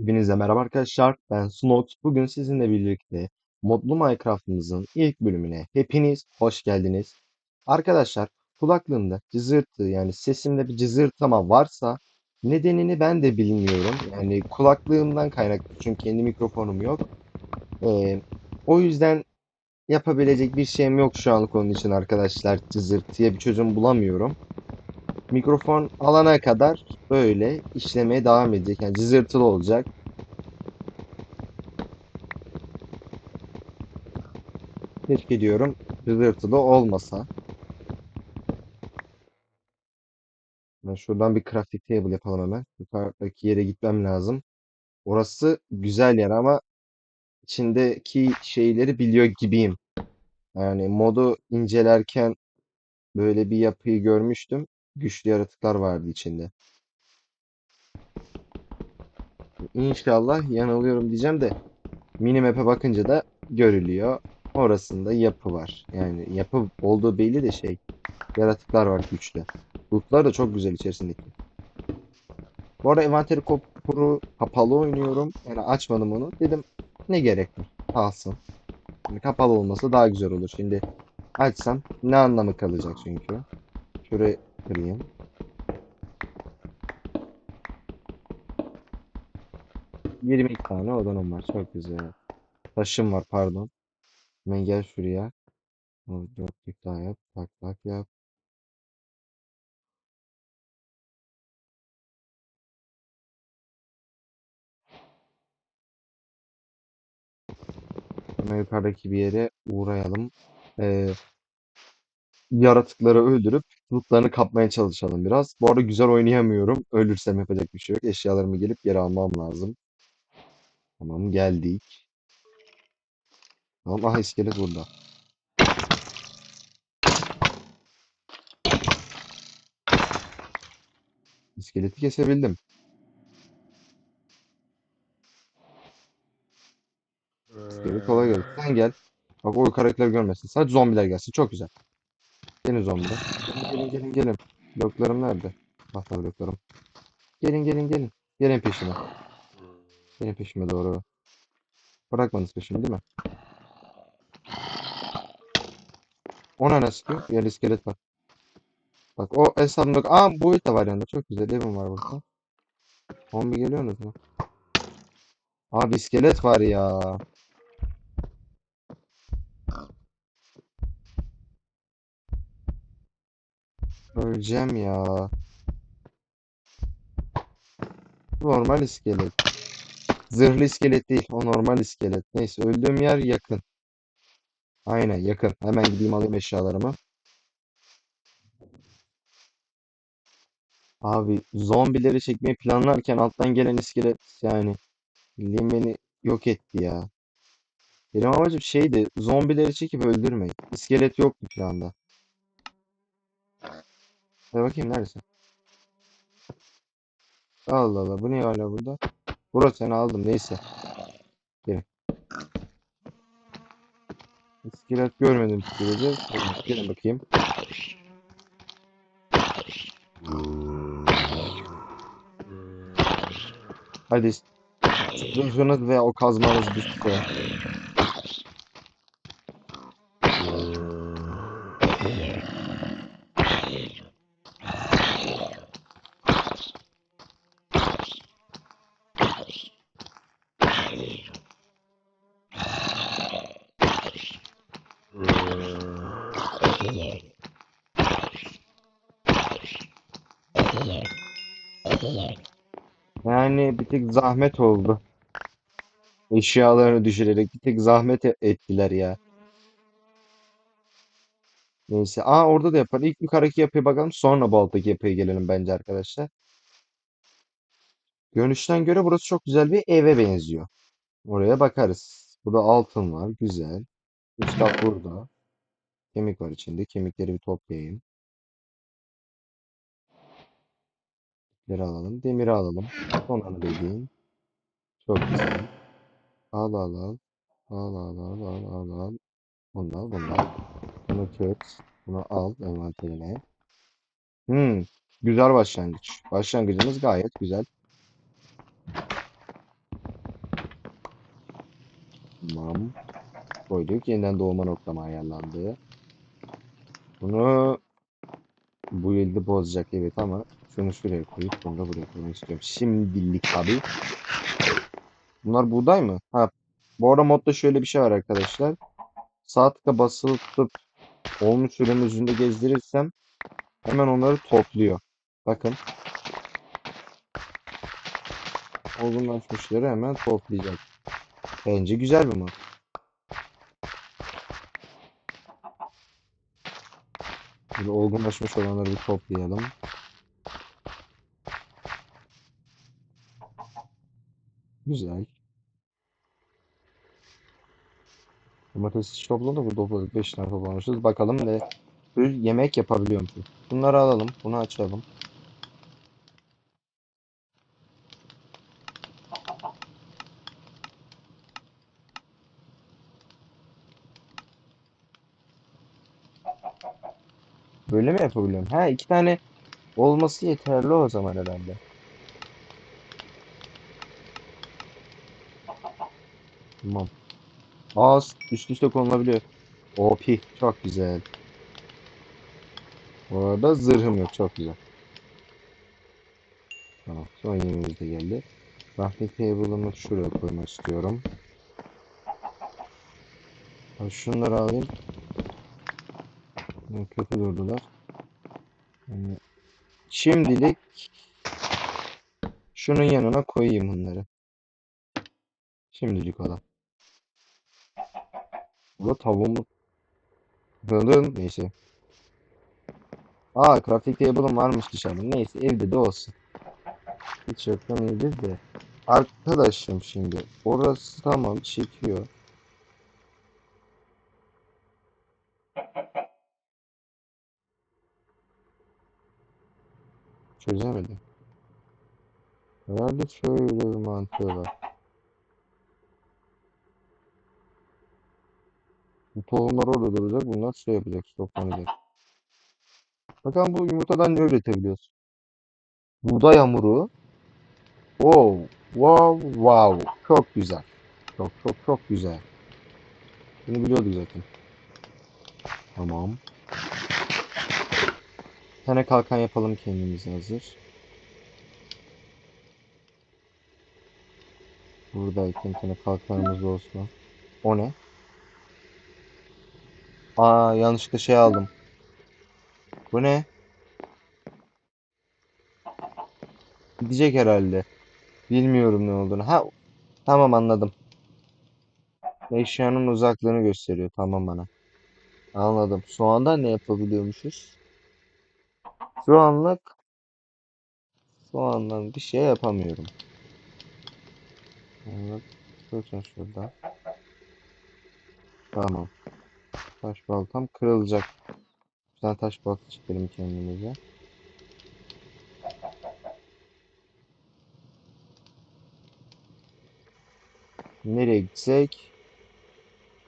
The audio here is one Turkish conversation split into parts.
Hepinize merhaba arkadaşlar. Ben Sunot. Bugün sizinle birlikte Modlu Minecraft'ımızın ilk bölümüne hepiniz hoş geldiniz. Arkadaşlar kulaklığımda cızırtı yani sesimde bir cızırtama varsa nedenini ben de bilmiyorum. Yani kulaklığımdan kaynaklı çünkü kendi mikrofonum yok. Ee, o yüzden yapabilecek bir şeyim yok şu anlık onun için arkadaşlar cızırtıya bir çözüm bulamıyorum. Mikrofon alana kadar böyle işlemeye devam edecek. Yani cızırtılı olacak. Keşke diyorum cızırtılı olmasa. Ben şuradan bir crafting table yapalım hemen. Yukarıdaki yere gitmem lazım. Orası güzel yer ama içindeki şeyleri biliyor gibiyim. Yani modu incelerken böyle bir yapıyı görmüştüm. Güçlü yaratıklar vardı içinde. İnşallah yanılıyorum diyeceğim de minimap'e bakınca da görülüyor. Orasında yapı var. Yani yapı olduğu belli de şey. Yaratıklar var güçlü. Lootlar da çok güzel içerisindeki. Bu arada envanteri kuru kapalı oynuyorum. Yani açmadım onu. Dedim ne gerek var? Kalsın. Yani kapalı olması daha güzel olur. Şimdi açsam ne anlamı kalacak çünkü. Şurayı kırayım. Yirmi tane odanım var. Çok güzel. Taşım var pardon. Hemen gel şuraya. Dörtlük daha yap. Tak tak yap. Hemen yukarıdaki bir yere uğrayalım. Ee, yaratıkları öldürüp lootlarını kapmaya çalışalım biraz. Bu arada güzel oynayamıyorum. Ölürsem yapacak bir şey yok. Eşyalarımı gelip geri almam lazım. Tamam geldik. Tamam aha iskelet burada. İskeleti kesebildim. İskelet kolay gelsin. Sen gel. Bak o karakterleri görmesin. Sadece zombiler gelsin. Çok güzel. Gelin zombiler. Gelin gelin gelin. Bloklarım nerede? Tahta bloklarım. Gelin gelin gelin. Gelin peşime. Gelin peşime doğru. Bırakmadınız peşimi değil mi? Ona ne sıkıyor? Yer iskelet var. Bak o hesabımda... Aa boyut da var yanında. Çok güzel. Evim var burada. Zombi geliyorsunuz mu? Abi iskelet var ya. Öleceğim ya. Normal iskelet. Zırhlı iskelet değil. O normal iskelet. Neyse öldüğüm yer yakın. Aynen yakın. Hemen gideyim alayım eşyalarımı. Abi zombileri çekmeyi planlarken alttan gelen iskelet yani bildiğin beni yok etti ya. Benim amacım şeydi zombileri çekip öldürmek. İskelet yoktu planda. Hadi bakayım neredesin? Allah Allah bu ne hala burada? Burası seni aldım neyse. Gelin. İskelet görmedim sürece. Gelin bakayım. Hadi zırhınız veya o kazmanız düştü. Yani bir tık zahmet oldu. Eşyalarını düşürerek bir tık zahmet e- ettiler ya. Neyse. Aa orada da yapar. İlk yukarıdaki yapıya bakalım. Sonra bu alttaki yapıya gelelim bence arkadaşlar. Görünüşten göre burası çok güzel bir eve benziyor. Oraya bakarız. Burada altın var. Güzel. Üst kat burada. Kemik var içinde. Kemikleri bir toplayayım. Demiri alalım. Demiri alalım. Sonra dediğim. Çok güzel. Al al al. Al al al al al al. Bunu al bunu tut. Bunu al envanterine. Hmm. Güzel başlangıç. Başlangıcımız gayet güzel. Tamam. Koyduk. Yeniden doğma noktama ayarlandı. Bunu bu yılda bozacak evet ama şunu şuraya koyup bunu da buraya koymak istiyorum. Şimdilik tabii. Bunlar buğday mı? Ha. Bu arada modda şöyle bir şey var arkadaşlar. Sağ tıka basılı tutup olmuş sürem üzerinde gezdirirsem hemen onları topluyor. Bakın. Olgunlaşmışları hemen toplayacak. Bence güzel bir mod. Böyle olgunlaşmış olanları bir toplayalım. Güzel. Domates hiç topladı bu topladık 5 tane toplamışız. Bakalım ne bir yemek yapabiliyor musun? Bunları alalım. Bunu açalım. Böyle mi yapabiliyorum? Ha iki tane olması yeterli o zaman herhalde. Tamam. Az üst üste konulabiliyor. OP çok güzel. Bu arada zırhım yok çok güzel. Tamam son yemeğimiz de geldi. Crafting table'ımı şuraya koymak istiyorum. Şunları alayım. Kötü durdular. Yani şimdilik şunun yanına koyayım bunları. Şimdilik olan. Bu tavuğumu Balığın neyse. Aa crafting table'ım varmış dışarıda. Neyse evde de olsun. Hiç yoktan iyidir de. Arkadaşım şimdi orası tamam çekiyor. Çözemedim. Herhalde şöyle bir mantığı var. Bu tohumlar orada duracak. Bunlar şey yapacak. Stoklanacak. Bakalım bu yumurtadan ne üretebiliyoruz? Buğday hamuru. Wow. Wow. Wow. Çok güzel. Çok çok çok güzel. Bunu biliyorduk zaten. Tamam. Bir tane kalkan yapalım kendimize hazır. Buradayken bir tane kalkanımız olsun. O ne? Aa yanlışlıkla şey aldım. Bu ne? Gidecek herhalde. Bilmiyorum ne olduğunu. Ha tamam anladım. Eşyanın uzaklığını gösteriyor. Tamam bana. Anladım. Şu anda ne yapabiliyormuşuz? Şu anlık şu andan bir şey yapamıyorum. Evet. Bakın şurada. Tamam. Taş baltam kırılacak. Bir tane taş balta çıkarım kendimize. Nereye gitsek?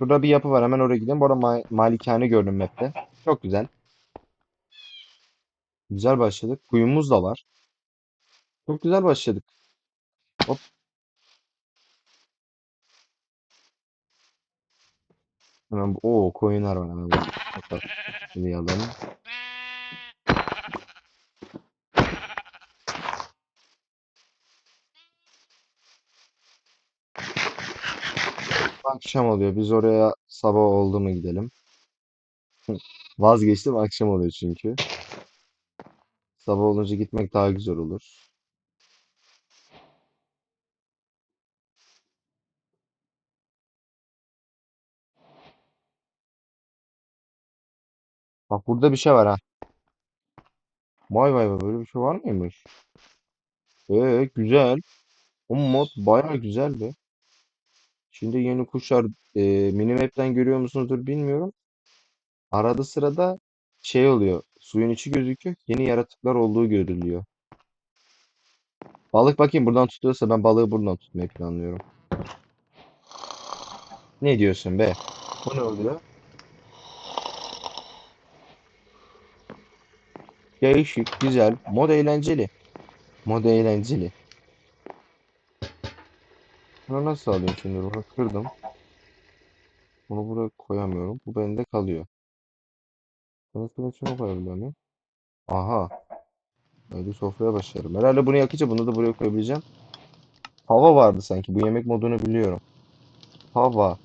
Burada bir yapı var. Hemen oraya gidelim. Bu arada ma malikane gördüm map'te. Çok güzel. Güzel başladık. Kuyumuz da var. Çok güzel başladık. Hop. Hemen. Oo koyunlar var hemen. Bakalım. Akşam oluyor. Biz oraya sabah oldu mu gidelim. Vazgeçtim. Akşam oluyor çünkü. Sabah olunca gitmek daha güzel olur. Bak burada bir şey var ha. Vay vay vay böyle bir şey var mıymış? Ee güzel. O mod bayağı güzel be. Şimdi yeni kuşlar e, minimap'ten görüyor musunuzdur bilmiyorum. Arada sırada şey oluyor. Suyun içi gözüküyor. Yeni yaratıklar olduğu görülüyor. Balık bakayım buradan tutuyorsa ben balığı buradan tutmayı planlıyorum. Ne diyorsun be? Bu ne oluyor? Değişik, güzel. Mod eğlenceli. Mod eğlenceli. Bunu nasıl alayım şimdi? Bunu kırdım. Bunu buraya koyamıyorum. Bu bende kalıyor. Şunu şunu koyabiliyor muyum? Aha. Öyle sofraya başlarım. Herhalde bunu yakınca bunu da buraya koyabileceğim. Hava vardı sanki. Bu yemek modunu biliyorum. Hava.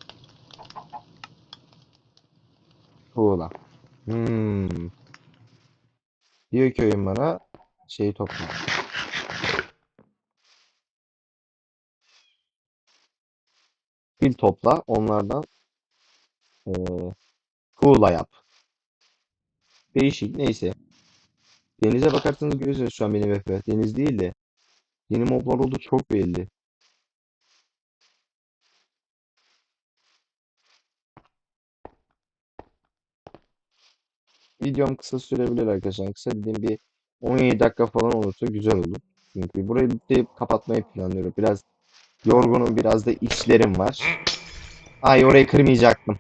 Tuğla. Hmm. Diyor ki oyun bana şeyi topla. Fil topla. Onlardan eee tuğla yap. Değişik. Neyse. Denize bakarsanız görüyorsunuz şu an benim FPS. Deniz değil de yeni moblar oldu çok belli. Videom kısa sürebilir arkadaşlar. Kısa dediğim bir 17 dakika falan olursa güzel olur. Çünkü burayı bitirip kapatmayı planlıyorum. Biraz yorgunum, biraz da işlerim var. Ay orayı kırmayacaktım.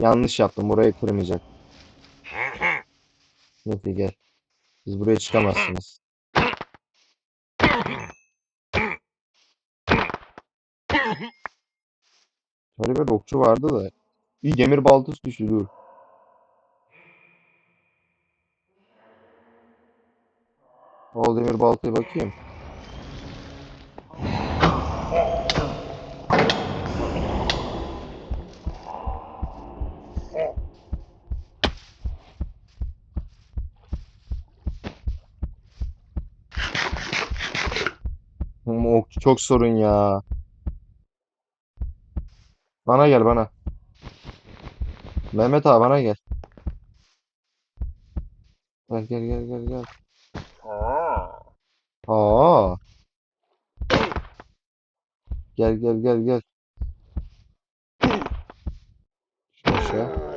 Yanlış yaptım. Orayı kırmayacaktım. Neyse gel. Siz buraya çıkamazsınız. Şöyle bir okçu vardı da. Bir demir baltası düştü dur. O demir baltaya bakayım. Ama okçu çok sorun ya. Bana gel bana. Mehmet abi bana gel. Gel gel gel gel gel. Aa. Gel gel gel gel. Şu aşağı.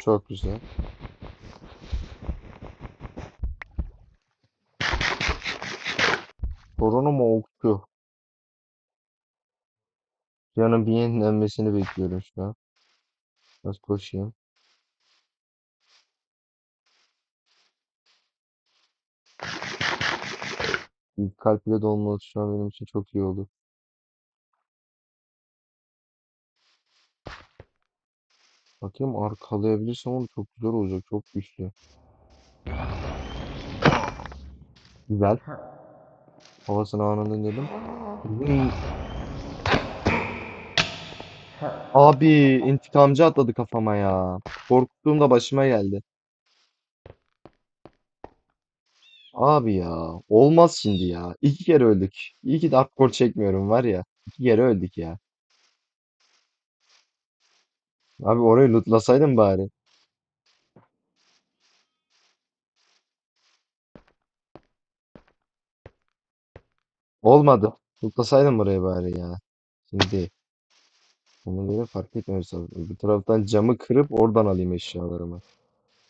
Çok güzel. Sorunum okçu. Canım bir yenilenmesini bekliyorum şu an. Biraz koşayım. Bir kalp bile dolması şu an benim için çok iyi oldu. Bakayım arkalayabilirsem onu çok güzel olacak. Çok güçlü. Güzel. Havasını anında indirdim. Abi intikamcı atladı kafama ya. Korktuğum da başıma geldi. Abi ya. Olmaz şimdi ya. İki kere öldük. İyi ki de hardcore çekmiyorum var ya. İki kere öldük ya. Abi orayı lootlasaydım bari. Olmadı. Lootlasaydım burayı bari ya. Şimdi onu böyle fark etmiyoruz. Bu taraftan camı kırıp oradan alayım eşyalarımı.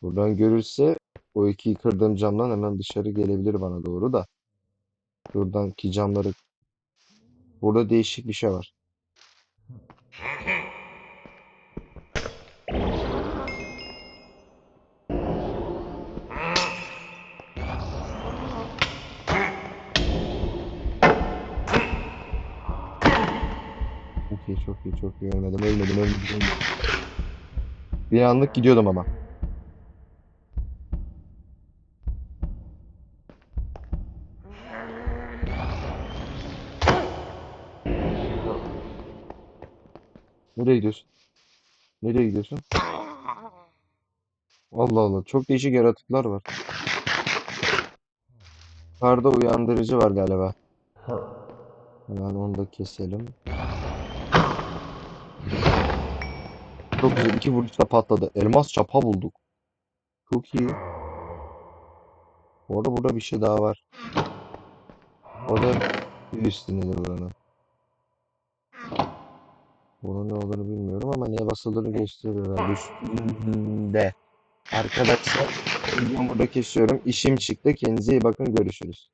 Buradan görürse o iki kırdığım camdan hemen dışarı gelebilir bana doğru da. Buradan ki camları burada değişik bir şey var. Çok iyi çok iyi ölmedim ölmedim ölmedim ölmedim. Bir anlık gidiyordum ama. Nereye gidiyorsun? Nereye gidiyorsun? Allah Allah çok değişik yaratıklar var. Yukarıda uyandırıcı var galiba. Hemen onu da keselim. Çok güzel iki vuruşta patladı. Elmas çapa bulduk. Çok iyi. Bu arada burada bir şey daha var. O da bir üstündedir buranın. Bunun ne olduğunu bilmiyorum ama neye basıldığını gösteriyorlar. Üstünde. Arkadaşlar videomu burada kesiyorum. İşim çıktı. Kendinize iyi bakın. Görüşürüz.